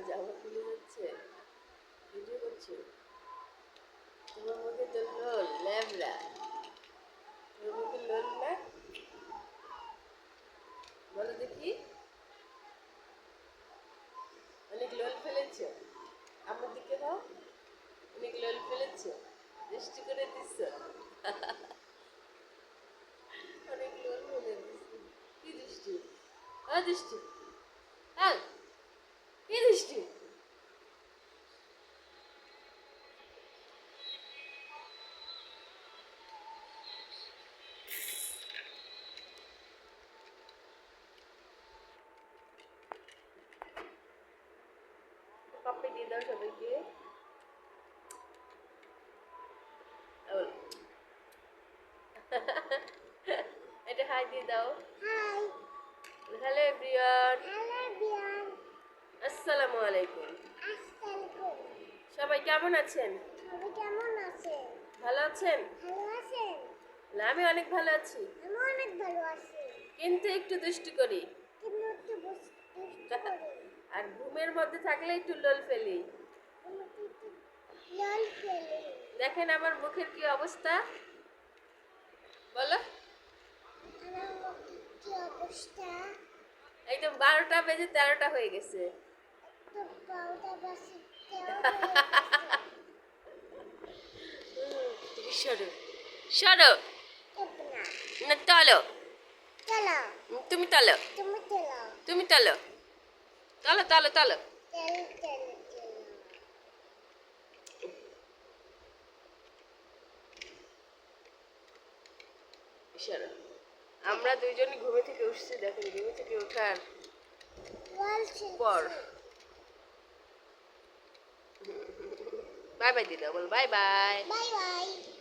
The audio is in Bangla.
জামা খুলে যাচ্ছে ভিডিও করছ তোমার মুখে তো লোল ল্যাবলা তোমার মুখে লোল না? বলো দেখি। অনেক লোল ফেলেছো। আমার দিকে দাও অনেক লোল ফেলেছো। দৃষ্টি করে দিচ্ছ অনেক লোল ফেলে দিচ্ছ কি দৃষ্টি? আ দৃষ্টি। হ্যাঁ। কি দৃষ্টি কপি দিয়ে দাও সবাইকে। এটা হাই দিয়ে দাও হাই হ্যালো এভরিওয়ান আসসালামু আলাইকুম। সবাই কেমন আছেন? সবাই কেমন আছেন? ভালো আছেন? ভালো আছেন? না আমি অনেক ভালো আছি। আমি অনেক ভালো আছি। কিন্তু একটু দুষ্টু করি। কিন্তু একটু বুঝতে করি। আর ঘুমের মধ্যে থাকলে একটু লোল ফেলি। লাল ফেলে। দেখেন আমার মুখের কি অবস্থা। বলো। আমার মুখে কি অবস্থা? একদম বারোটা বেজে তেরোটা হয়ে গেছে। তুমি সরো সরো না না তলো। তুমি তলো। তুমি তলো। তলো তলো তলো। চলো চলো চলো সরো আমরা দুইজনই ঘুমে থেকে উঠছি দেখেন ঘুমে থেকে ওঠার বলছি পর। Bye bye, Diddle. Bye bye. Bye bye.